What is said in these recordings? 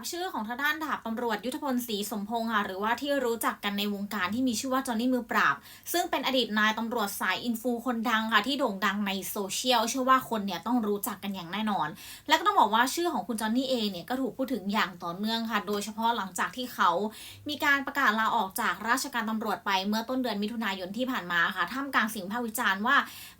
บชื่อของทางด้านดาบตำรวจยุทธพลศรีสมพงษ์ค่ะ หรือว่าที่รู้จักกันในวงการที่มีชื่อว่าจอห์นนี่มือปราบ ซึ่งเป็นอดีตนายตำรวจสายอินฟูคนดังค่ะ ที่โด่งดังในโซเชียลเชื่อว่าคนเนี่ยต้องรู้จักกันอย่างแน่นอน และก็ต้องบอกว่าชื่อของคุณจอห์นนี่เองเนี่ยก็ถูกพูดถึงอย่างต่อเนื่องค่ะ โดยเฉพาะหลังจากที่เขา มีการประกาศลาออกจากราชการตำรวจไปเมื่อต้นเดือนมิถุนายนที่ผ่านมาค่ะท่ามกลางสิ่งพาวิจารณ์ว่า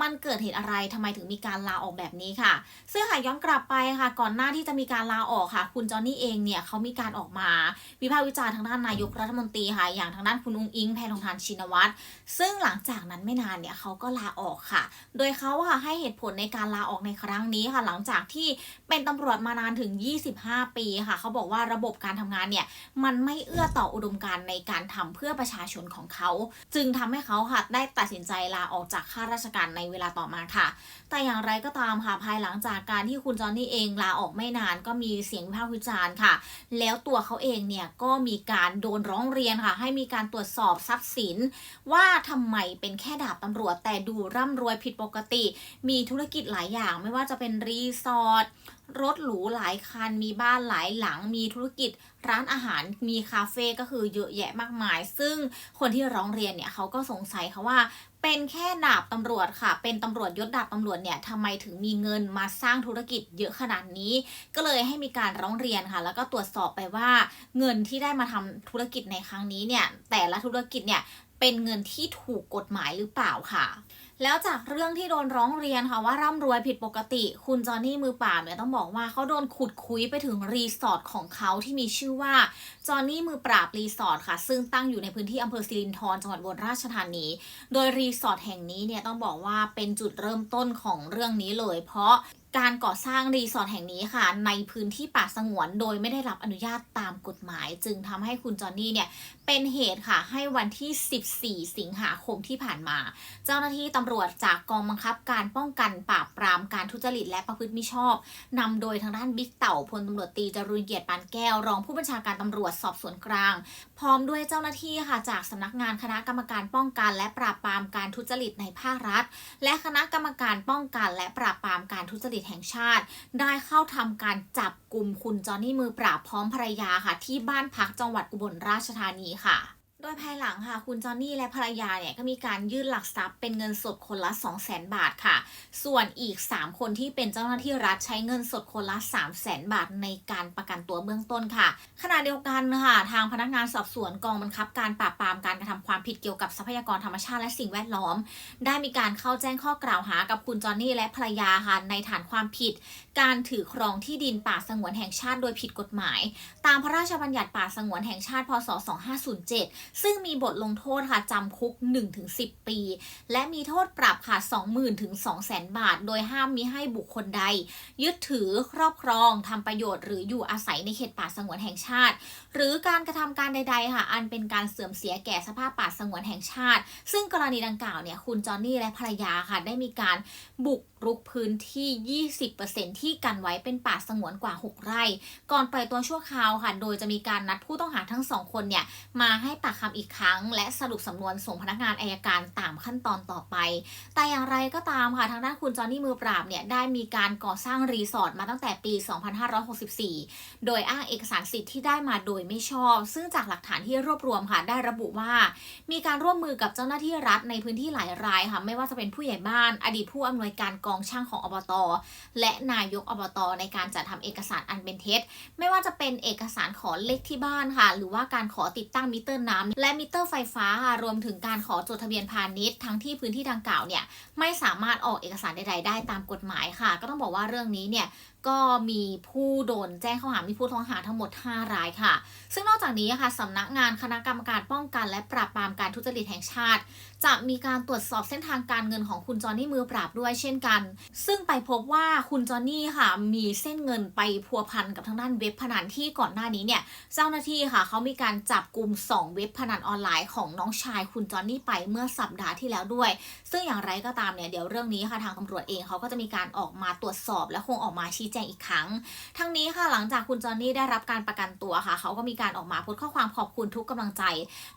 มันเกิดเหตุอะไรทำไมถึงมีการลาออกแบบนี้ค่ะ ซึ่งหากย้อนกลับไปค่ะ ก่อนหน้าที่จะมีการลาออกค่ะ คุณจอห์นนี่เองเนี่ยเขามีการออกมาวิพากษ์วิจารณ์ทางด้านนายกรัฐมนตรีค่ะอย่างทางด้านคุณอุ้งอิงแพทองทานชินวัตรซึ่งหลังจากนั้นไม่นานเนี่ยเขาก็ลาออกค่ะ โดยเขาค่ะให้เหตุผลในการลาออกในครั้งนี้ค่ะ หลังจากที่เป็นตำรวจมานานถึง 25 ปีค่ะเขาบอกว่าระบบการทำงานเนี่ยมันไม่เอื้อต่ออุดมการณ์ในการทำเพื่อประชาชนของเขา จึงทำให้เขาค่ะได้ตัดสินใจลาออกจากข้าราชการในเวลาต่อมาค่ะ แต่อย่างไรก็ตามค่ะภายหลังจากการที่คุณจอห์นนี่เองลาออกไม่นานก็มีเสียงวิพากษ์วิจารณ์ค่ะแล้วตัวเขาเองเนี่ยก็มีการโดนร้องเรียนค่ะ ให้มีการตรวจสอบทรัพย์สิน ว่าทำไมเป็นแค่ดาบตำรวจ แต่ดูร่ำรวยผิดปกติ มีธุรกิจหลายอย่างไม่ว่าจะเป็นรีสอร์ทรถหรูหลายคัน มีบ้านหลายหลัง มีธุรกิจร้านอาหาร มีคาเฟ่ก็คือเยอะแยะมากมาย ซึ่งคนที่ร้องเรียนเนี่ยเขาก็สงสัยค่ะว่า เป็นแค่ดาบตำรวจค่ะ เป็นตำรวจยศดาบตำรวจเนี่ยทำไมถึงมีเงินมาสร้างธุรกิจเยอะขนาดนี้ ก็เลยให้มีการร้องเรียนค่ะ แล้วก็ตรวจสอบไปว่าเงินที่ได้มาทำธุรกิจในครั้งนี้เนี่ย แต่ละธุรกิจเนี่ยเป็นเงินที่ถูกกฎหมายหรือเปล่าค่ะแล้วจากเรื่องที่โดนร้องเรียนค่ะว่าร่ำรวยผิดปกติ คุณจอห์นนี่มือปราบเนี่ยต้องบอกว่าเขาโดนขุดคุยไปถึงรีสอร์ทของเขาที่มีชื่อว่าจอห์นนี่มือปราบรีสอร์ทค่ะ ซึ่งตั้งอยู่ในพื้นที่อำเภอสิรินธรจังหวัดอุบลราชธานี โดยรีสอร์ทแห่งนี้เนี่ยต้องบอกว่าเป็นจุดเริ่มต้นของเรื่องนี้เลย เพราะ การก่อสร้างรีสอร์ทแห่งนี้ค่ะ ในพื้นที่ป่าสงวนโดยไม่ได้รับอนุญาตตามกฎหมาย จึงทำให้คุณจอห์นนี่เนี่ย เป็นเหตุค่ะ ให้วันที่ 14 สิงหาคมที่ผ่านมา เจ้าหน้าที่ตำรวจจากกองบังคับการป้องกันปราบปรามการทุจริตและประพฤติมิชอบนำโดยทางด้านบิ๊กเต่าพลตำรวจตีจรุนเกียรติปานแก้ว รองผู้บัญชาการตำรวจสอบสวนกลาง พร้อมด้วยเจ้าหน้าที่ค่ะจากสำนักงานคณะกรรมการป้องกัน และปราบปรามการทุจริตในภาครัฐ และคณะกรรมการป้องกัน และปราบปรามการทุจริตแห่งชาติ ได้เข้าทำการจับกลุ่มคุณจอห์นนี่มือปราบพร้อมภรรยาค่ะ ที่บ้านพักจังหวัดอุบลราชธานีค่ะ ดยภายหลังค่ะ คุณจอห์นนี่และภรรยาเนี่ยก็มีการยื่นหลักทรัพย์เป็นเงินสดคนละ 2 0 0 0 0 0 บาทค่ะ ส่วนอีก 3 คนที่เป็นเจ้าหน้าที่รัฐใช้เงินสดคนละ 3 0 0 0 0 0 บาทในการประกันตัวเบื้องต้นค่ะ ขณะเดียวกันค่ะทางพนักงานสอบสวนกองบังคับการปราบปรามการกระทำความผิดเกี่ยวกับทรัพยากรธรรมชาติและสิ่งแวดล้อม ได้มีการเข้าแจ้งข้อกล่าวหากับคุณจอห์นนี่และภรรยาค่ะในฐานความผิด การถือครองที่ดินป่าสงวนแห่งชาติโดยผิดกฎหมาย ตามพระราชบัญญัติป่าสงวนแห่งชาติพศ 2507ซึ่งมีบทลงโทษค่ะจำคุก 1-10 ปี และมีโทษปรับค่ะ 20,000ถึง200,000 บาท โดยห้ามมิให้บุคคลใด ยึดถือครอบครองทำประโยชน์หรืออยู่อาศัยในเขตป่าสงวนแห่งชาติ หรือการกระทำการใด ๆ ค่ะ อันเป็นการเสื่อมเสียแก่สภาพป่าสงวนแห่งชาติ ซึ่งกรณีดังกล่าวเนี่ยคุณจอห์นนี่และภรรยาค่ะได้มีการบุก รุกพื้นที่ 20%ที่กันไว้เป็นป่าสงวนกว่า 6 ไร่ ก่อนปล่อยตัวชั่วคราวค่ะ โดยจะมีการนัดผู้ต้องหาทั้งสองคนเนี่ยมาให้ปากคำอีกครั้ง และสรุปสำนวนส่งพนักงานอายการตามขั้นตอนต่อไป แต่อย่างไรก็ตามค่ะ ทางด้านคุณจอห์นนี่มือปราบเนี่ยได้มีการก่อสร้างรีสอร์ทมาตั้งแต่ปี 2564 โดยอ้างเอกสารสิทธิ์ที่ได้มาโดยไม่ชอบ ซึ่งจากหลักฐานที่รวบรวมค่ะได้ระบุว่า มีการร่วมมือกับเจ้าหน้าที่รัฐในพื้นที่หลายรายค่ะไม่ว่าจะเป็นผู้ใหญ่บ้าน อดีตผู้อำนวยการกององช่างของอบต และนายกอบต ในการจัดทำเอกสารอันเป็นเท็จ ไม่ว่าจะเป็นเอกสารขอเลขที่บ้านค่ะ หรือว่าการขอติดตั้งมิเตอร์น้ำและมิเตอร์ไฟฟ้าค่ะรวมถึงการขอจดทะเบียนพาณิชย์ทั้งที่พื้นที่ดังกล่าวเนี่ยไม่สามารถออกเอกสารใด ๆ ได้ตามกฎหมายค่ะ ก็ต้องบอกว่าเรื่องนี้เนี่ยก็มีผู้โดนแจ้งข้อหา มีผู้ต้องหาทั้งหมด 5 รายค่ะ ซึ่งนอกจากนี้ค่ะสำนักงานคณะกรรมการป้องกันและปราบปรามการทุจริตแห่งชาติ จะมีการตรวจสอบเส้นทางการเงินของคุณจอห์นนี่มือปราบด้วยเช่นกัน ซึ่งไปพบว่าคุณจอห์นนี่ค่ะมีเส้นเงินไปพัวพันกับทางด้านเว็บพนันที่ก่อนหน้านี้เนี่ยเจ้าหน้าที่ค่ะเขามีการจับกลุ่ม 2 เว็บพนันออนไลน์ของน้องชายคุณจอห์นนี่ไปเมื่อสัปดาห์ที่แล้วด้วย ซึ่งอย่างไรก็ตามเนี่ยเดี๋ยวเรื่องนี้ค่ะทางตำรวจเองเขาก็จะมีการออกมาตรวจสอบและคงออกมาชี้แจงอีกครั้ง ทั้งนี้ค่ะหลังจากคุณจอนนี่ได้รับการประกันตัวค่ะเขาก็มีการออกมาโพสต์ข้อความขอบคุณทุกกำลังใจ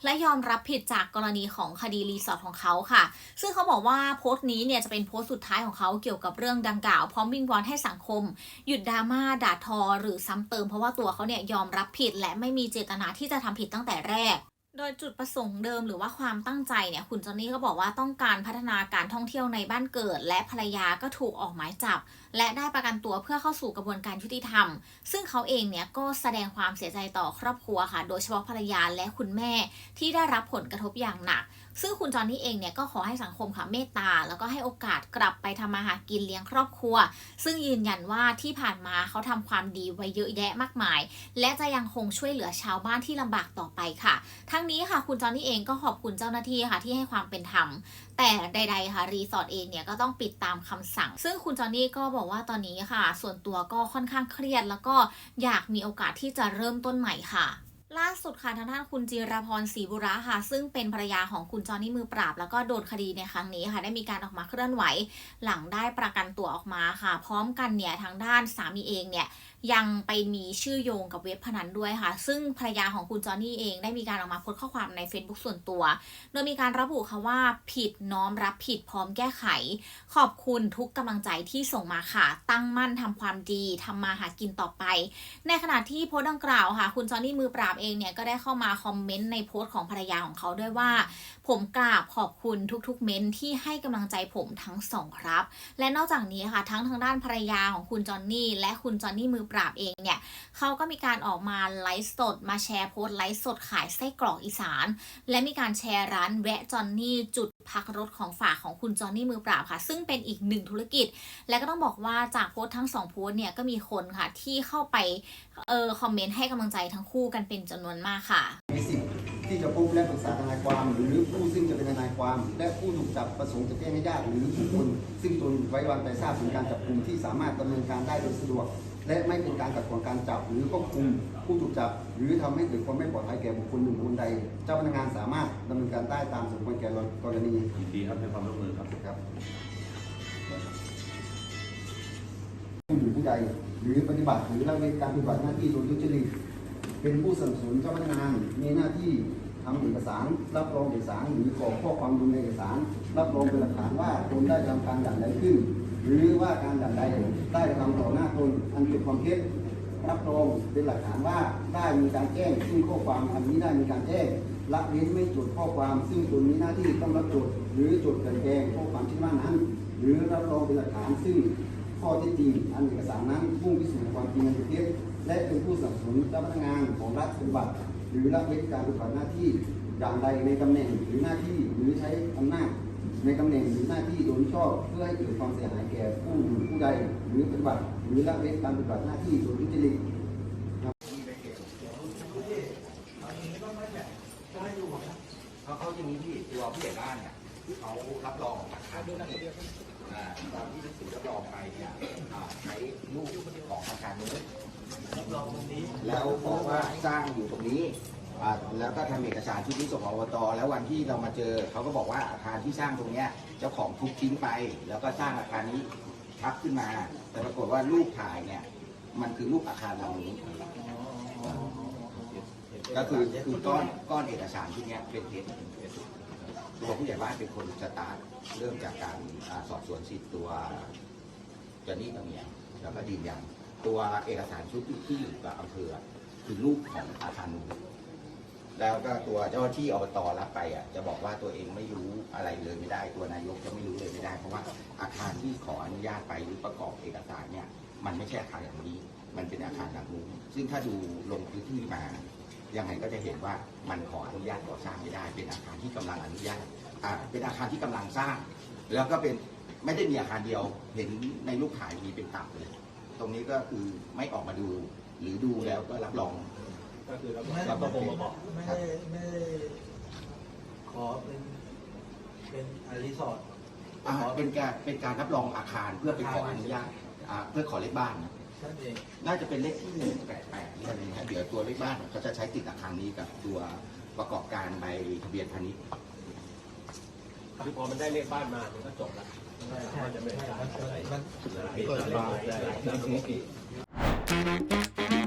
และยอมรับผิดจากกรณีของคดีรีสอร์ทของเขาค่ะ ซึ่งเขาบอกว่าโพสต์นี้เนี่ยจะเป็นโพสต์สุดท้ายของเขาเกี่ยวกับเรื่องดังกล่าวพร้อมวิงวอนให้สังคม หยุดดราม่าด่าทอ หรือซ้ำเติมเพราะว่าตัวเขาเนี่ยยอมรับผิด และไม่มีเจตนาที่จะทำผิดตั้งแต่แรกโดยจุดประสงค์เดิมหรือว่าความตั้งใจเนี่ยคุณจอนนี่ก็บอกว่าต้องการพัฒนาการท่องเที่ยวในบ้านเกิด และภรรยาก็ถูกออกหมายจับ และได้ประกันตัวเพื่อเข้าสู่กระบวนการยุติธรรม ซึ่งเขาเองเนี่ยก็แสดงความเสียใจต่อครอบครัวค่ะ โดยเฉพาะภรรยาและคุณแม่ที่ได้รับผลกระทบอย่างหนัก ซึ่งคุณจอนนี่เองเนี่ยก็ขอให้สังคมค่ะเมตตา แล้วก็ให้โอกาสกลับไปทำมาหากินเลี้ยงครอบครัว ซึ่งยืนยันว่าที่ผ่านมาเขาทำความดีไว้เยอะแยะมากมาย และจะยังคงช่วยเหลือชาวบ้านที่ลำบากต่อไปค่ะ ทั้งนี้ค่ะคุณจอนนี่เองก็ขอบคุณเจ้าหน้าที่ค่ะที่ให้ความเป็นธรรมแต่ใดๆค่ะรีสอร์ทเองเนี่ยก็ต้องปิดตามคำสั่ง ซึ่งคุณจอนนี่ก็บอกว่าตอนนี้ค่ะ ส่วนตัวก็ค่อนข้างเครียด แล้วก็อยากมีโอกาสที่จะเริ่มต้นใหม่ค่ะ ล่าสุดค่ะทางด้านคุณจิรพรศรีบุระค่ะ ซึ่งเป็นภรรยาของคุณจอนนี่มือปราบ แล้วก็โดนคดีในครั้งนี้ค่ะ ได้มีการออกมาเคลื่อนไหว หลังได้ประกันตัวออกมาค่ะ พร้อมกันเนี่ยทางด้านสามีเองเนี่ยยังไปมีชื่อโยงกับเว็บพนันด้วยค่ะ ซึ่งภรรยาของคุณจอนนี่เองได้มีการออกมาโพสต์ข้อความใน Facebook ส่วนตัว โดยมีการระบุค่ะว่าผิดน้อมรับผิดพร้อมแก้ไข ขอบคุณทุกกำลังใจที่ส่งมาค่ะ ตั้งมั่นทำความดีทำมาหากินต่อไป ในขณะที่โพสต์ดังกล่าวค่ะ คุณจอนนี่มือปราบเองเนี่ยก็ได้เข้ามาคอมเมนต์ในโพสต์ของภรรยาของเขาด้วยว่า ผมกราบขอบคุณทุกๆ เม้นที่ให้กำลังใจผมทั้งสองครับ และนอกจากนี้ค่ะทั้งทางด้านภรรยาของคุณจอนนี่และคุณจอนนี่มือปราบเองเนี่ยเขาก็มีการออกมาไลฟ์สด มาแชร์โพสต์ไลฟ์สดขายไส้กรอกอีสาน และมีการแชร์ร้านแวะจอนนี่จุดพักรถของฝากของคุณจอนนี่มือปราบค่ะ ซึ่งเป็นอีกหนึ่งธุรกิจ และก็ต้องบอกว่าจากโพสต์ทั้งสองโพสต์เนี่ยก็มีคนค่ะที่เข้าไปเออคอมเมนต์ให้กำลังใจทั้งคู่กันเป็นจำนวนมากค่ะมีสิทธิ์ที่จะพบและปรึกษาทนายความ หรือผู้ซึ่งจะเป็นทนายความ และผู้ถูกจับประสงค์จะแจ้งให้ญาติหรือบุคคลซึ่งตนไว้วางใจทราบถึงการจับกลุ่มที่สามารถดำเนินการได้โดยสะดวก และไม่เป็นการขัดขวางการจับหรือควบคุมผู้ถูกจับ หรือทำให้เกิดความไม่ปลอดภัยแก่บุคคลหนึ่งบุคคลใด เจ้าพนักงานสามารถดำเนินการได้ตามสมควรแก่กรณีดีครับให้ความร่วมมือครับครับผู้อยู่ผู้ใดหรือปฏิบัติหรือละเว้นการปฏิบัติหน้าที่โดยทุจริตเป็นผู้สนับสนุนเจ้าพนักงานมีหน้าที่ทำเอกสารรับรองเอกสารหรือกรอกข้อความลงในเอกสาร รับรองเป็นหลักฐานว่าตนได้ทำการอย่างใดขึ้น หรือว่าการอย่างใดได้กระทำต่อหน้าตนอันเป็นความเท็จรับรองเป็นหลักฐานว่าได้มีการแจ้งซึ่งข้อความอันนี้ได้มีการแจ้งละเว้นไม่จดข้อความ ซึ่งตนมีหน้าที่ต้องรับจดหรือจดกันแกงข้อความที่ว่านั้น หรือรับรองเป็นหลักฐานซึ่งข้อท็จจริงอันเอกสารนั้นมุ่งพิสูจน์ความจริงอันเป็นเท็จและเป็นผู้สนับสนุนเจ้าพนักงานของรัฐปฏิบัติ หรือละเว้นการปฏิบัติหน้าที่อย่างใดในตำแหน่งหรือหน้าที่หรือใช้อำนาจ ในตำแหน่งหรือหน้าที่โดยมิชอบเพื่อให้เกิดความเสียหายแก่ผู้อื่นผู้ใดหรือปฏิบัติหรือละเว้นการปฏิบัติหน้าที่โดยทุจริตเขาเขาอย่างนี้พี่ตัวผู้ใหญ่บ้านเนี่ยเขารับรองอาคารนี้าตอนที่หนังสือรับรองไปเนี่ยใช้รูปของอาคารนี้รับรองตรงนี้ แล้วบอกว่าสร้างอยู่ตรงนี้ อ่าแล้วก็ทำเอกสารชุดนี้ส่งอบตแล้ววันที่เรามาเจอเขาก็บอกว่าอาคารที่สร้างตรงเนี้ยเจ้าของทุบทิ้งไป แล้วก็สร้างอาคารนี้ทับขึ้นมา แต่ปรากฏว่ารูปถ่ายเนี่ย มันคือรูปอาคารหลังนี้ ก็คือคือก้อนก้อนเอกสารที่เนี้ยเป็นเท็จตัวผู้ใหญ่บ้านเป็นคนสตาร์ทเริ่มจากการอ่าสอบสวนสิทธิ์ตัวจนนี่กับเมียแล้วก็ยืนยันตัวเอกสารชุดที่อยู่กับอำเภอคือรูปของอาคารนูน แล้วก็ตัวเจ้าหน้าที่อบตรับไปอะจะบอกว่าตัวเองไม่รู้อะไรเลยไม่ได้ ตัวนายกจะไม่รู้เลยไม่ได้ เพราะว่าอาคารที่ขออนุญาตไปหรือประกอบเอกสารเนี่ย มันไม่ใช่อาคารอย่างนี้ มันเป็นอาคารหลังนู้นซึ่งถ้าดูลงพื้นที่มายังไงก็จะเห็นว่ามันขออนุญาตก่อสร้างไม่ได้ เป็นอาคารที่กำลังอนุญาตอ่าเป็นอาคารที่กำลังสร้าง แล้วก็เป็นไม่ได้มีอาคารเดียว เห็นในรูปถ่ายมีเป็นตับเลย ตรงนี้ก็คือไม่ออกมาดู หรือดูแล้วก็รับรอง ก็คือรับไม่รับประพงมาบอกไม่ได้ไม่ได้ขอเป็นเป็นอารีสอร์ทอ่าเป็นการเป็นการรับรองอาคารเพื่อไปขออนุญาตอ่าเพื่อขอเลขบ้านนะนั่นเองน่าจะเป็นเลขที่หนึ่งแปดแปดนี่อะไรนะเดี๋ยวตัวเลขบ้านเขาจะใช้ติดอาคารนี้กับตัวประกอบการใบทะเบียนพาณิชย์คือพอมันได้เลขบ้านมามันก็จบละใช่มันจะไม่ใช่ขาดอะไรมันปิดเปิดสเล่นบายได้ไ